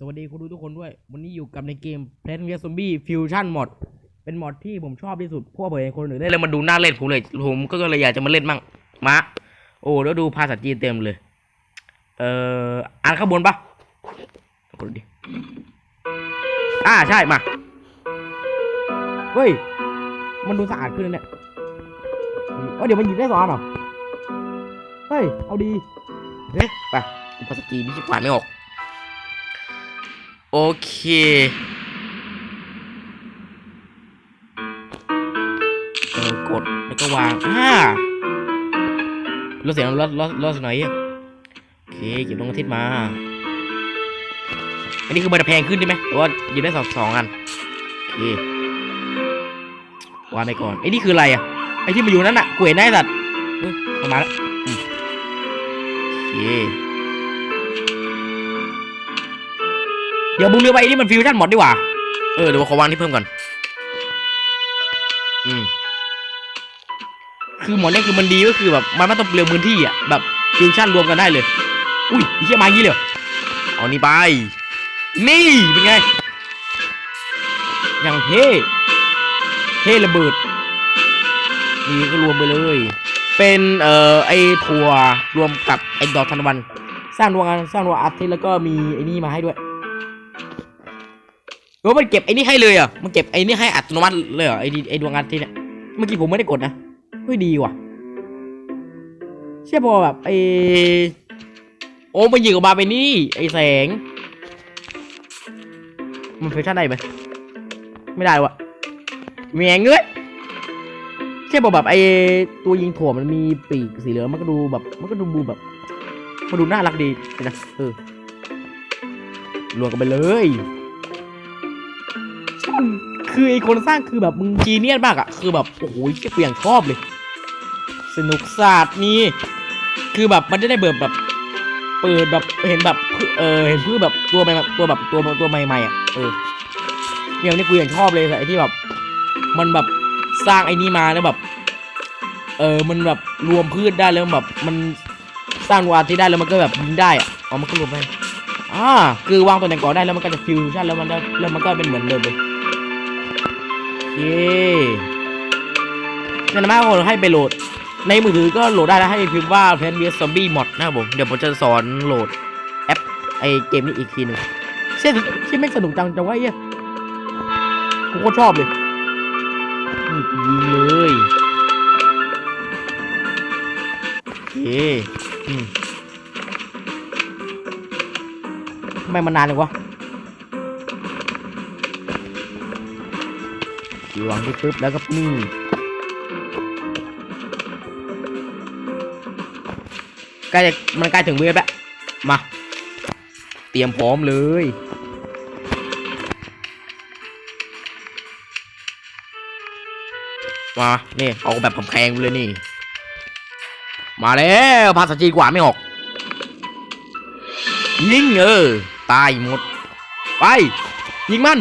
สวัสดีคุณดูทุกคนด้วย วันนี้อยู่กับในเกม Plant vs Zombie Fusion Mod เป็นมอดที่ผมชอบที่สุดพว่าผมเห็นคนอื่นได้ได้เลยมาดูหน้าเล่นผมเลยผมก็เลยอยากจะมาเล่นมั่งมาโอ้แล้วดูภาษาจีนเต็มเลย เอ่ออ่านข้างบนปะกดดิอ่าใช่มาเฮ้ยมันดูสะอาดขึ้นเนี่ยเอ้เดี๋ยวมันหยิบได้สองอันหรอเฮ้ยเอาดีเฮ้ยไปภาษาจีนนี่ชิบหายไม่ออก โอเค เออกดแล้วก็วางอ่าลดเสียงลดลดลดสักหน่อยอะโอเคเก็บลงอาทิตย์มา อันนี้คือมันจะแพงขึ้นใช่ไหมรือว่าหยิบได้สองสองอันโอเควางไปก่อนไอ้นี่คืออะไรอะไอ้ที่มาอยู่นั่นน่ะกูเห็นได้สัตว์เข้ามาแล้วอืมโอเค เดี๋ยวมึงเลือกไปไอ้นี่มันฟิวชั่นหมดดีกว่า เออเดี๋ยวขอวางที่เพิ่มก่อน อืม คือหมดเนี่ยคือมันดีก็คือแบบมันไม่ต้องเปลืองพื้นที่อะแบบฟิวชั่นรวมกันได้เลย อุ้ยไอ้เหี้ยมาอย่างงี้เลยเหรอเอานี่ไป นี่เป็นไง อย่างเท่เท่ระเบิด นี่ก็รวมไปเลย เป็นเอ่อไอถั่วรวมกับไอดอกทานตะวัน สร้างดวงอาสร้างดวงอาทิตย์แล้วก็มีไอ้นี่มาให้ด้วย โอ้มันเก็บไอ้นี่ให้เลยอะมันเก็บไอ้นี่ให้อัตโนมัติเลยเหรอไอ้ดีไอ้ดวงอาทิตย์เนี่ยเมื่อกี้ผมไม่ได้กดนะเฮ้ยดีว่ะเชื่อพอแบบไอ้โอ้มันยิงออกมาไปนนี่ ไอ้แสง มันฟิวชั่นได้ไหมไม่ได้วะแมงเอ้ยเชื่อพอแบบไอ้ตัวยิงถั่วมันมีปีกสีเหลืองมันก็ดูแบบ มันก็ดูบูแบบมันดูน่ารักดีนะเออรวมกันไปเลย คือไอคนสร้างคือแบบมึงจีเนียสมากอะคือแบบโอ้โหเชี่ยกูอย่างชอบเลย สนุกศาสตร์นี่คือแบบมันจะได้เบิดแบบเปิดแบบเห็นแบบเออเห็นพืชแบบตัวใหม่ตัวแบบตัวตัวใหม่ๆอะเอออย่างนี้กูอย่างชอบเลยไอ้ที่แบบ มันแบบสร้างไอ้นี่มาแล้วแบบ เออมันแบบรวมพืชได้แล้วแบบ มันสร้างวาทิตย์ได้แล้วมันก็แบบยิงได้อะอ๋อมันก็รวมได้อ่าคือวางตัวไหนก่อนได้แล้วมันก็จะฟิวชั่นแล้วมันได้แล้วมันก็เป็นเหมือนเดิมเลย เคนั่นนะมาให้ไปโหลด ในมือถือก็โหลดได้นะให้พิมพ์ว่า p l a n v s Zombie Mod นะครับผม เดี๋ยวผมจะสอนโหลดแอปไอเกมนี้อีกทีหนึ่งเช่นที่ไม่งสนุกจังจังวะไอ้เหี้ยกูโคตรชอบเลยนี่กูยิงเลยโอเคอืมทำไมมันนานจังวะ วางที่ปึ๊บแล้วก็นี่ใกล้มันใกล้ถึงเวฟแล้ว มา เตรียมพร้อมเลย มา นี่เอาแบบแพงเลยนี่ มาแล้วภาษาจีนกว่าไม่ออก ยิงเออ ตายหมด ไป ยิงมัน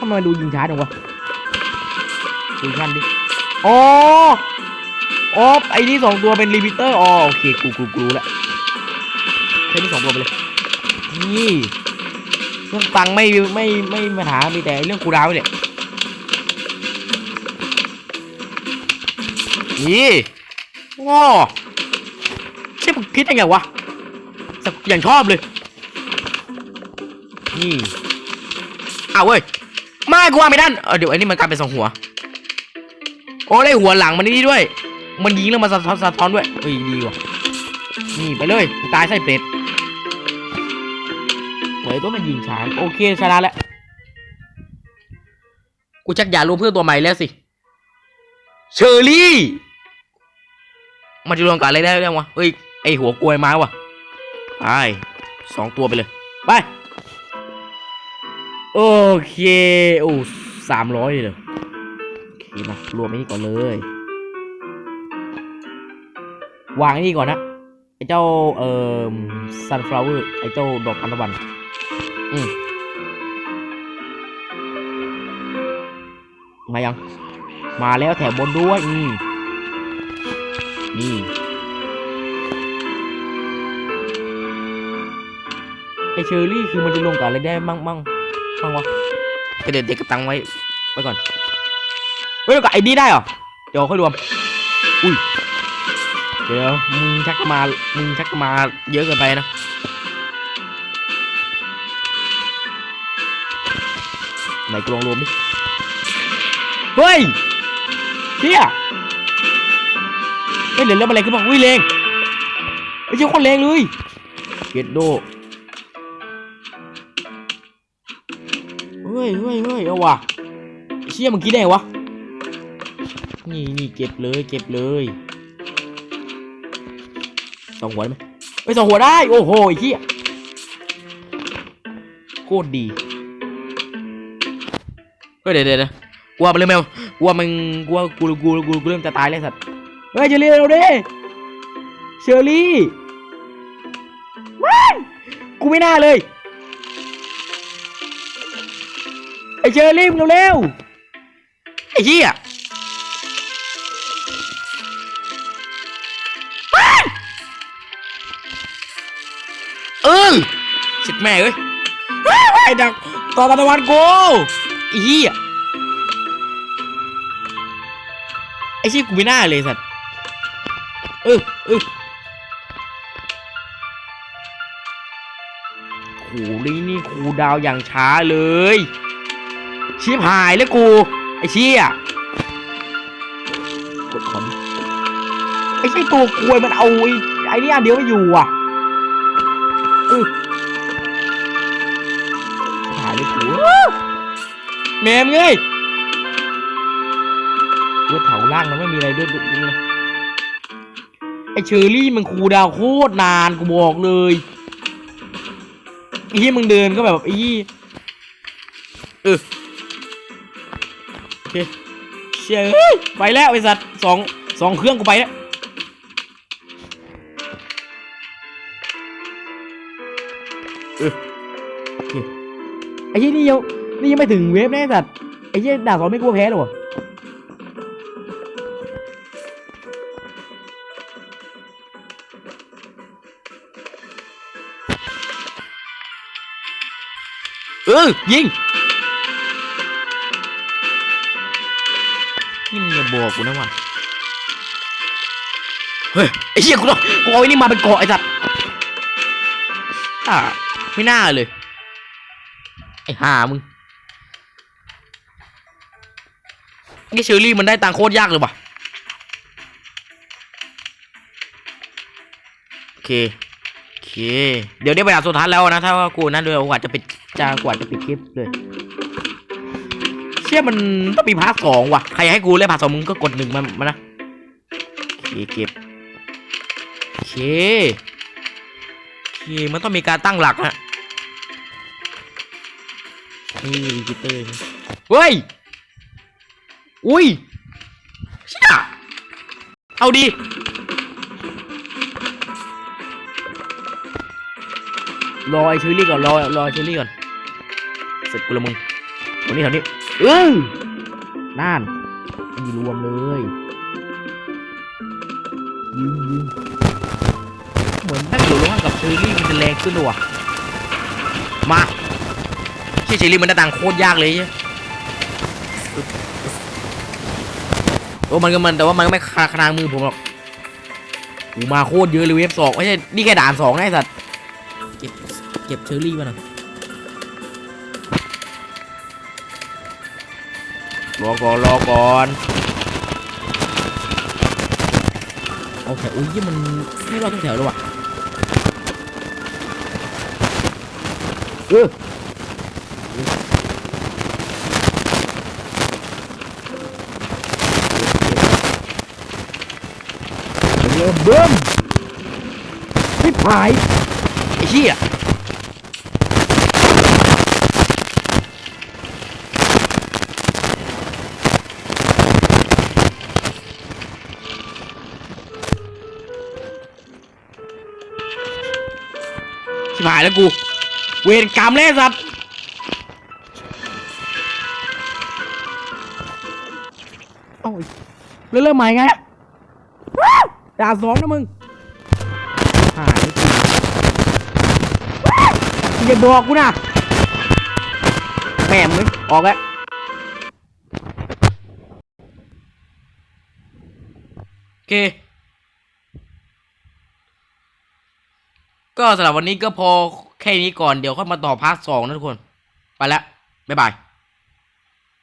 ทำไมดูยิงช้าจังวะดูชันดิอ๋ออ๋อไอ้นี่สองตัวเป็นรีพิเตอร์อ๋อโอเคกูกูกูแล้วใช้นี่สองตัวไปเลยนี่เรื่องตังค์ไม่ไม่ไม่มีปัญหามมีแต่เรื่องคูดาวน์เนี่ยนี่ง้อใช่ผมคิดยังไงวะอย่างชอบเลย นี่อ้าวเว้ย ไม่กูว่าไม่ได้เออเดี๋ยวไอ้นี่มันกลายเป็นสองหัว โอ้ได้หัวหลังมันนี่ด้วย มันยิงแล้วมันสะท้อนสะท้อนด้วยเฮ้ยดีว่ะนี่ไปเลยตายไส้เป็ดเฮ้ยตัวมันยิงช้าโอเคชนะแล้วกูชักอยากรู้เพื่อนตัวใหม่แล้วสิเชอรี่มันจะรวมกับอะไรได้ยังวะเอ้ยไอหัวกลวยมาวะไปสองตัวไปเลย ไป โอเคโอ้สามร้อยเลยโอเคมารวมไอ้นี่ก่อนเลย วางไอ้นี่ก่อนนะไอ้เจ้าเอ่อ sunflower ไอ้เจ้าดอกทานตะวันอืมมายัง มาแล้วแถวบนด้วยอืมนี่ไอเชอรี่คือมันจะรวมกับอะไรได้มั่งมั่ง มั่งวะก็เดี๋ยวเด็กกระตังไว้ไว้ก่อนเฮ้ยรวมกับไอ้นี่ได้เหรอเดี๋ยวค่อยรวม อุ้ยเดี๋ยวมึงชักมามึงชักมาเยอะเกินไปนะไหนกลองรวมดิเฮ้ยเชี่ยเฮ้ยเหลือเรื่องอะไรขึ้นบ้างอุ้ยเลงไอ้เจ้าคนเลงเลยเกตโด ฮ้ยเฮ้ยเฮ้ยเอาว่ะเชี่ยเมื่อกี้ได้วะ นี่นี่เก็บเลยเก็บเลยสองหัวได้ไหมไปสองหัวได้ โอ้โหไอ้เหี้ยโคตรดีเดี๋ยเดี๋ยวเดี๋ยวกลัวไปเลยแมวกลัวมึงกลัวกูกูกูกูเริ่มจะตายแล้วสัตว์เฮ้ยเชอรี่เราดิเชอรี่ว้ากูไม่น่าเลย ไอเชอรี่มึงเร็วไอ้เหี้ยเออชิดแม่เอ้ยไอ้ดักต่อตะวันกูไอ้เหี้ยไอ้ชี่กูไม่น่าเลยสัตว์เออเออโหนี่นี่ครูดาวอย่างช้าเลย ชิบหายแล้วกู ไอ้เชี่ยกดคอมไอ้ไอ้ตัวกลวยมันเอาไอ้ไอ้นี่อันเดียวไม่อยู่อะเออชิบหายเลยกูแมมเงยเว่าแถวล่างมันไม่มีอะไรด้วยดูนะไอ้เชอรี่มันครูดาวโคตรนานกูบอกเลยไอ้ที่มึงเดินก็แบบไอ้ยี่เออ เคเชี่ยเอ้ยไปแล้วไอสัตว์สองสองเครื่องกูไปแล้วเออโอเคไอ้ยี่นี่ยังนี่ยังไม่ถึงเวฟแน่สัตว์ไอ้ยี่ด่าสองไม่กลัวแพ้หรอเออยิง บอกกูนะว่ะเฮ้ยไอ้เหี้ยกูต้องกูเอาไอ้นี่มาเป็นเกาะไอ้สัตว์อ่าไม่น่าเลยไอ้ห่ามึงนี่เชอรี่มันได้ตังโคตรยากเลยว่ะโอเคโอเค เดี๋ยวได้ไปด่าสุดท้ายแล้วนะ ถ้าว่ากูนั่นเลยกว่าจะปิดจะกว่าจะปิดคลิปเลย ชี่ยมันต้องมีพาร์ทสองว่ะ ใครให้กูเล่นพาร์ทสองมึงก็กดหนึ่งมามานะโอเคเก็บโอเคโอเคมันต้องมีการตั้งหลักฮะนี่รีจิเตอร์เฮ้ย อุ้ยเชี่ยเอาดีรอไอเชอรี่ก่อนรอรอไอ้เชอรี่ก่อนเสร็จกูละมึงตรงนี้แถวนี้ เออน่นมันอยู่รวมเลยยิงยิงเหมือนถ้าอยู่ร่วมกับเชอรี่มันจะแรงขึ้นด้วยว่ะมาที่เชอรี่มันได้ตังโคตรยากเลยโอ้มันก็มันแต่ว่ามันก็ไม่คาขนางมือผมหรอกกูมาโคตรเยอะเลยเวฟสองไม่ใช่นี่แค่ด่านสองไอ้สัตว์เก็บเก็บเชอรี่มาหน่อย รอก่อนรอก่อนโอเคอุ้ยยี่มันไม่รอดทุกแถวเลยว่ะเออเริ่มเบิ้มไม่ผายไอ้เหี้ย ชิบหายแล้วกู เวรกรรมแล้วไอ้สัตว์เอ้าเริ่มเริ่มใหม่ไงว้าวด่าสองนะมึงหายแล้วกูอย่าบอกกูนะแม่มึงออกแล้วโอเค ก็สำหรับวันนี้ก็พอแค่นี้ก่อนเดี๋ยวค่อยมาต่อพาร์ทสองนะทุกคน ไปแล้วบ๊ายบาย